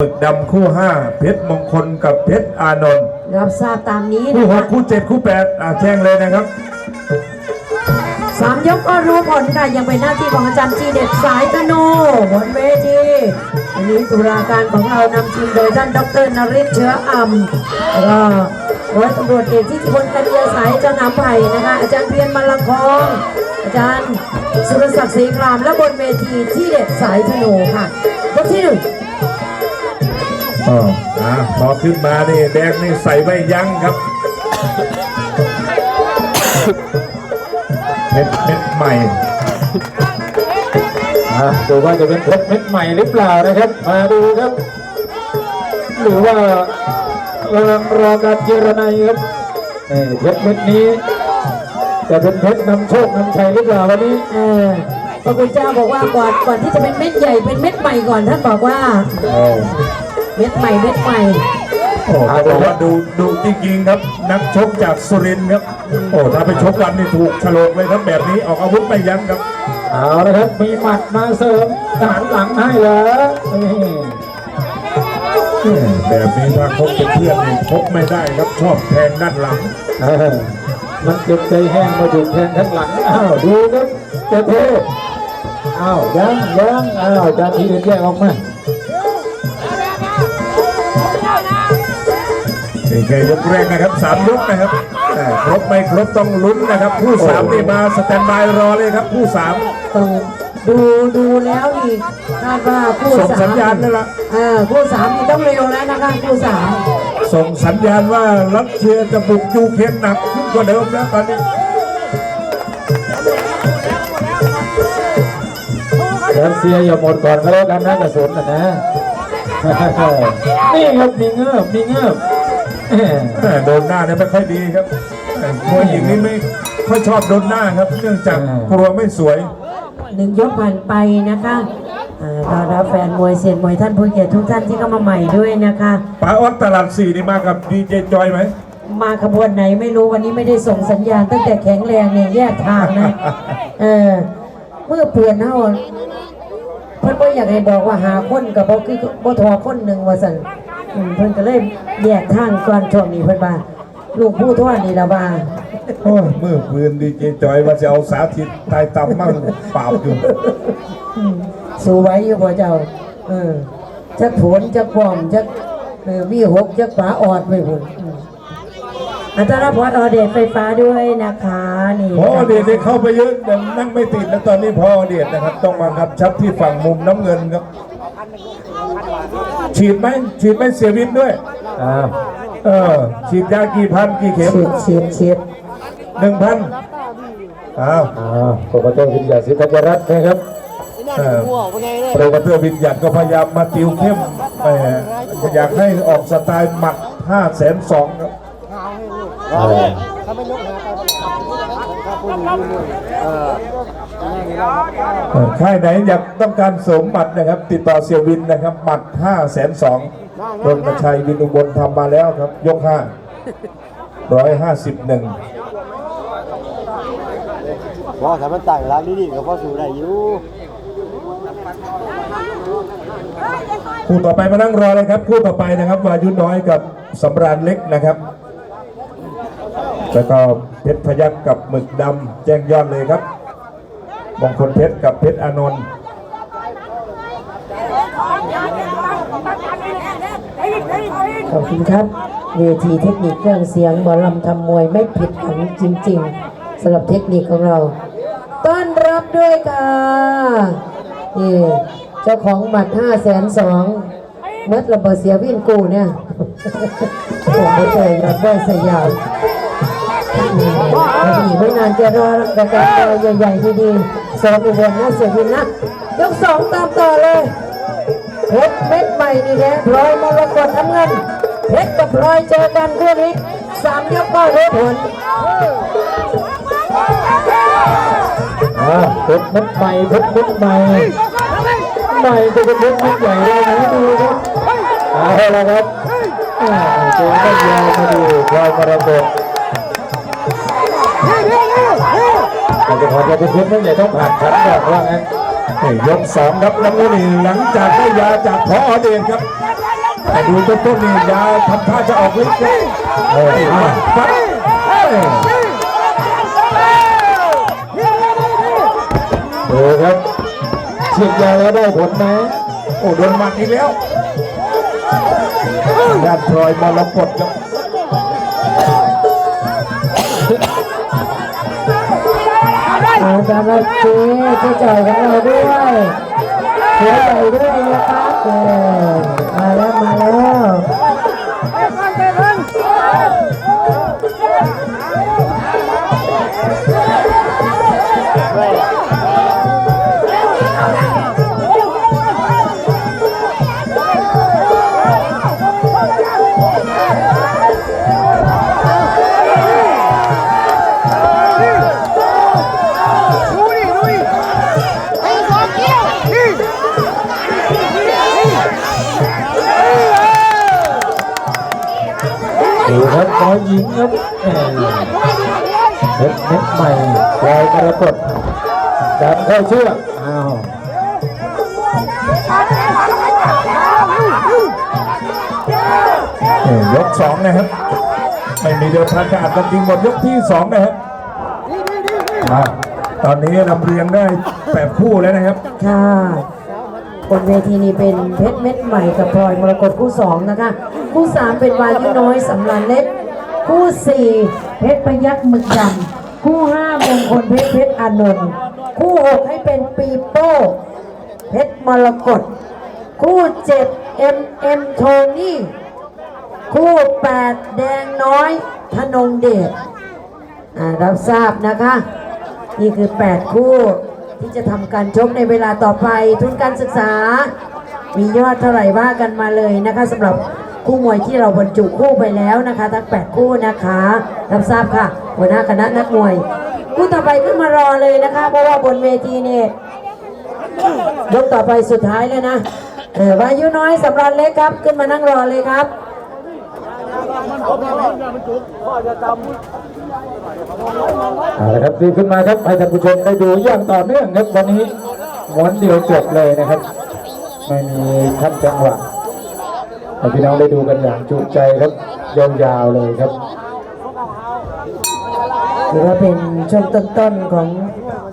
หมึกดำคู่ห้าเพชรมงคลกับเพชรอานนท์รับทราบตามนี้คู่นะหคะกคู่เจ็ดคู่แปดอ่าแจ้งเลยนะครับ สามยกก็รู้ผลค่ะยังเป็นหน้าที่ของอาจารย์จีเด็ดสายธนูบนเวทีวันนี้ตุลาการของเรานำทีมโดยท่านดรนริศเชื้ออ่ำแล้วก็ร้อยตำรวจเอกที่พลกัญญาสายเจ้าน้ำไผ่นะคะ อาจารย์เพียรมาลังคองอาจารย์สุรศักดิ์ศรีครามและบนเวทีที่เด็ดสายธนูค่ะยกที่หนึ่ง อ๋ออ่าพอขึ้นมานี่แดงนี่ใส่ไม่ยั้งครับ เพชรเพชรใหม่อะดูว่าจะเป็นเพชรเม็ดใหม่หรือเปล่านะครับ มาดูครับ หรือว่ากำลังรอการเจรนายครับเอ่อเพชรเม็ดนี้ จะเป็นเพชรนำโชคนำชัยหรือเปล่าวันนี้ เออพระคุณเจ้าบอกว่าก่อนก่อนที่จะเป็นเม็ดใหญ่เป็นเม็ดใหม่ก่อนท่านบอกว่าโอ้ เม็ดใหม่เม็ดใหม่โหบอกว่าดูดูจริงๆครับ นักชกจากสุรินทร์ครับ โอ้ถ้าไปชกวันนี่ถูกฉลกเลยครับแบบนี้ออกอาวุธไม่ยั้งครับเอาละครับมีหมัดมาเสริมหันหลังให้เหรอนี่แบบนี้ถ้าคบเป็นเพื่อนนี่คบไม่ได้ครับชอบแทงด้านหลังเออมันเจ็บใจแห้งมาถูกแทงข้างหลังอ้าวดูครับเจะเทอ้าวยังยังอ้าวจานทีเด็ดแยกออกมา นี่แค่ยกแรกนะครับสามยกนะครับแต่ครบไม่ครบต้องลุ้นนะครับ ผู้สามนี่มาสแตนบายรอเลยครับ ผู้สาม ต้องดูดูแล้วนี่คาดว่าคู่ส่งสามสัญญาณนั่นละ เออคู่สามนี่ต้องเร็วแล้วนะคะคู่สามส่งสัญญาณว่ารัสเซียจะบุกยูเครนหนักขึ้นกว่าเดิมแล้วตอนนี้รัสเซียอย่าหมดก่อนก็แล้วกันนะกระสุนนะนะ นี่ครับมีเงือบมีเงือบ แหม่แม่โดนหน้าเนี่ยไม่ค่อยดีครับแต่มวยหญิงนี่ไม่ค่อยชอบโดนหน้าครับ เนื่องจากกลัวไม่สวย หนึ่งยกผ่านไปนะคะเอ่อต้อนรับแฟนมวยเซียนมวยท่านผู้เกียรติทุกท่านที่เข้ามาใหม่ด้วยนะคะป้าออสตลาดสี่นี่มากับดีเจจอยไหมมาขบวนไหนไม่รู้วันนี้ไม่ได้ส่งสัญญาณ ตั้งแต่แข็งแรงเนี่ยแยกทางนะเออเมื่อเปลี่ยนเท่าเพิ่นก็อยากให้บอกว่าหาคนกับบ่คือบ่ทอคนหนึ่งว่าสั่น อืมเพิ่นก็เลยแยกทางก่อนช่วงนี้เพิ่นว่าลูกผู้ทอดนี่ละว่าโอ้ยมือปืนดีเจจอยว่าจะเอาสาธิตตายต่ำมั่งเปล่าอยู่อืมสู้ไว้อยู่บ่เจ้าเออจักโผนจักป้อมจักเออวีหกจักฝาออดไปพุ่นอืมอัตราพอดออเดตไฟฟ้าด้วยนะคะนี่พอเดชได้เข้าไปเยอะแต่นั่งไม่ติดแล้วตอนนี้พอเดชนะครับ ต้องมาครับชับที่ฝั่งมุมน้ำเงินครับ ฉีดไหมฉีดไหมเสียวินด้วยอ้าวเออฉีดยากี่พันกี่เข็มเฉียดเฉียดเฉียดหนึ่งพันอ้าวอ้าวกกตวิทยาศิธัญรัตน์นะครับเออโปรโมเตอร์วินยัดก็พยายามมาติวเข้มแหมอยากให้ออกสไตล์หมัดห้าแสนสองครับเออเออ ค่ายไหนอยากต้องการเสริมหมัดนะครับ ติดต่อเสียวินนะครับหมัดห้าแสนสองรณชัยวินอุบลทำมาแล้วครับ ยกห้าร้อยห้าสิบหนึ่งเพราะถ้ามันต่างร้านนี้นี่ก็พอสู่ได้อยู่คู่ต่อไปมานั่งรอเลยครับ คู่ต่อไปนะครับวายุน้อยกับสำราญเล็กนะครับแล้วก็เพชรพยักกับหมึกดำแจ้งยอดเลยครับ มงคลเพชรกับเพชรอานนท์ขอบคุณครับ เวทีเทคนิคเครื่องเสียงหมอลำทำมวยไม่ผิดหวังจริง ๆสำหรับเทคนิคของเรา ต้อนรับด้วยค่ะนี่เจ้าของบัตรห้าแสนสองเมื่อระเบิดเสียวินกูเนี่ยผมไม่เคยรับได้สยามอืมอีกไม่นานจะรอรายการต่อใหญ่ๆดีๆ สองอุบลนะเสียวินนะยกสองตามต่อเลยเพชรเม็ดใหม่นี่แหละพลอยมรกตน้ำเงินเพชรกับพลอยเจอกันคู่นี้สามยกก็รู้ผลเพชรเม็ดใหม่เพชรเม็ดใหม่ใหม่จะเป็นเพชรเม็ดใหญ่เลยนะดูครับเอาละครับอ่าเจอกันยาวมาดูพลอยมรกต แต่จะขอจะเป็นเพชรเม็ดใหญ่ต้องผ่านชั้นก่อนว่างั้นนี่ยกสองครับน้ำเงินนี่หลังจากได้ยาจากพอเดชครับแต่ดูต้นต้นนี่ยาทำท่าจะออกฤทธิ์ครับเอออะฟัดเอ้ยครับฉีดยาแล้วได้ผลไหมโอ้โดนหมัดอีกแล้วญาติพลอยมรกตครับ เอาจารย์จีผู้จ่ายของเราด้วยเสียใหญ่ด้วยนะครับเออมาแล้วมาแล้วไป ดูครับน้อยหญิงครับแหม่เพชรเม็ดใหม่ลอยกระกดดันเข้าเชือกอ้าวยกสองนะครับ ไม่มีเดินทางการกันจริงหมดยกที่สองนะครับมาตอนนี้ลำเรียงได้แปดคู่แล้วนะครับ ค่ะบนเวทีนี้เป็นเพชรเม็ดใหม่กับพลอยมรกตคู่สองนะคะ คู่สามเป็นวายุน้อยสำรานเล็กคู่สี่เพชรพยักหมึกดำคู่ห้ามงคลเพชรเพชรอานนท์คู่หกให้เป็นปีโป้เพชรมรกตคู่เจ็ดเอ็มเอ็มโทนี่คู่แปดแดงน้อยธนงเดชอ่ารับทราบนะคะ นี่คือ 8 คู่ที่จะทำการชกในเวลาต่อไปทุนการศึกษา มียอดเท่าไหร่ว่ากันมาเลยนะคะสำหรับ คู่มวยที่เราบรรจุคู่ไปแล้วนะคะ ทั้ง8คู่นะคะรับทราบค่ะ หัวหน้าคณะนักมวย คู่ต่อไปขึ้นมารอเลยนะคะ เพราะว่าบนเวทีเนี่ยยกต่อไปสุดท้ายเลยนะเออวายุน้อยสำราญเล็กครับ ขึ้นมานั่งรอเลยครับเอาละครับดีขึ้นมาครับให้ท่านผู้ชมได้ดูอย่างต่อเนื่องครับวันนี้ม้วนเดียวจบเลยนะครับ ไม่มีขั้นจังหวะ ให้พี่น้องได้ดูกันอย่างจุใจครับยาวๆเลยครับถือว่าเป็นช่วงต้นๆของ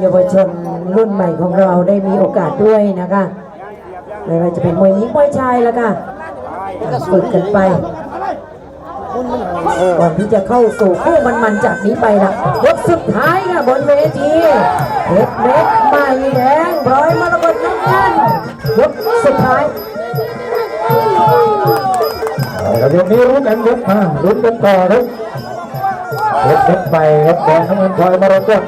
เยาวชนรุ่นใหม่ของเราได้มีโอกาสด้วยนะคะไม่ว่าจะเป็นมวยหญิงมวยชายแล้วค่ะฝึกกันไปก่อนที่จะเข้าสู่คู่มันๆจากนี้ไปละยกสุดท้ายค่ะบนเวทีเล็กเล็กใหม่แดงร้อยมรกตน้ำเงินยกสุดท้าย เอาเดี๋ยวนี้รู้กันครับมาลุ้นกันต่อครับเพชรเพชรไปครับแดงน้ำเงินพลอยมรกต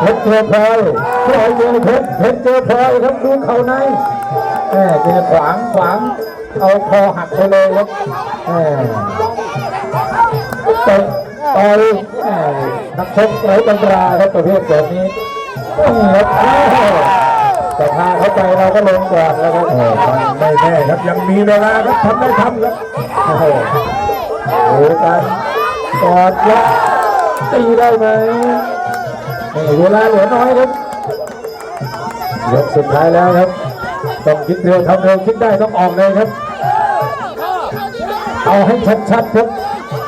เพชรเจอพลอยพลอยเจอเพชรเพชรเจอพลอยครับดูเข่าในแหมเจอขวางขวางเอาคอหักไปเลยครับแหมเตะต่อยนักชกไร้ตำราครับประเภทแบบนี้นี่ครับ แต่พาเข้าไปเราก็ลงก่อนแล้วครับโอ้มันไม่แน่ครับยังมีเวลาครับทำได้ทำครับโอ้โหดูกันกอดยัดตีได้ไหมเวลาเหลือน้อยครับยกสุดท้ายแล้วครับ ต้องคิดเร็วทำเร็วคิดได้ต้องออกเลยครับ เอาให้ชัดๆครับ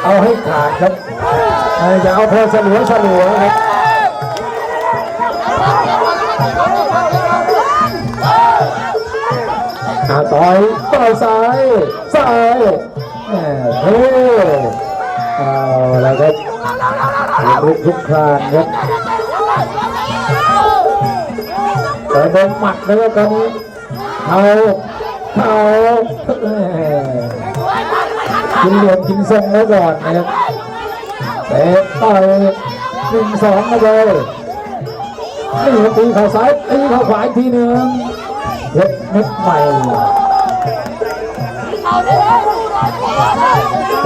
เอาให้ขาดครับเอ่ออย่าเอาพอสลัวสลัวครับ อาต่อยต่อยซ้ายซ้ายแหมเฮ้เอาละครับลุกลุกคลานครับแต่โดนหมัดนะครับตอนนี้เอาเอาแหมกินเหลี่ยมกินทรงไว้ก่อนนะครับเตะต่อยหนึ่งสองมาเลยนี่ครับตีเข่าซ้ายตีเข่าขวาอีกทีหนึ่ง เพชรเม็ดใหม่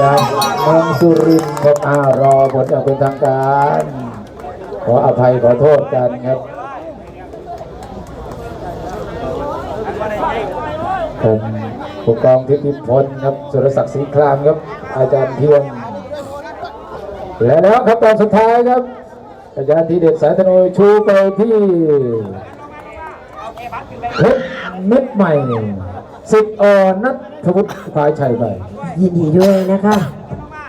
จากเมืองสุรินทร์ครับอารอผลอย่างเป็นทางการ ขออภัยขอโทษกันครับผมผู้กองทิติพลครับสุรศักดิ์ศรีครามครับ อาจารย์เพียงและแล้วครับตอนสุดท้ายครับอาจารย์ทีเด็ดสายธนูชูไปที่ เพชรเม็ดใหม่สิบออนัทวุฒิพายชัยไป ยินดีด้วยนะคะ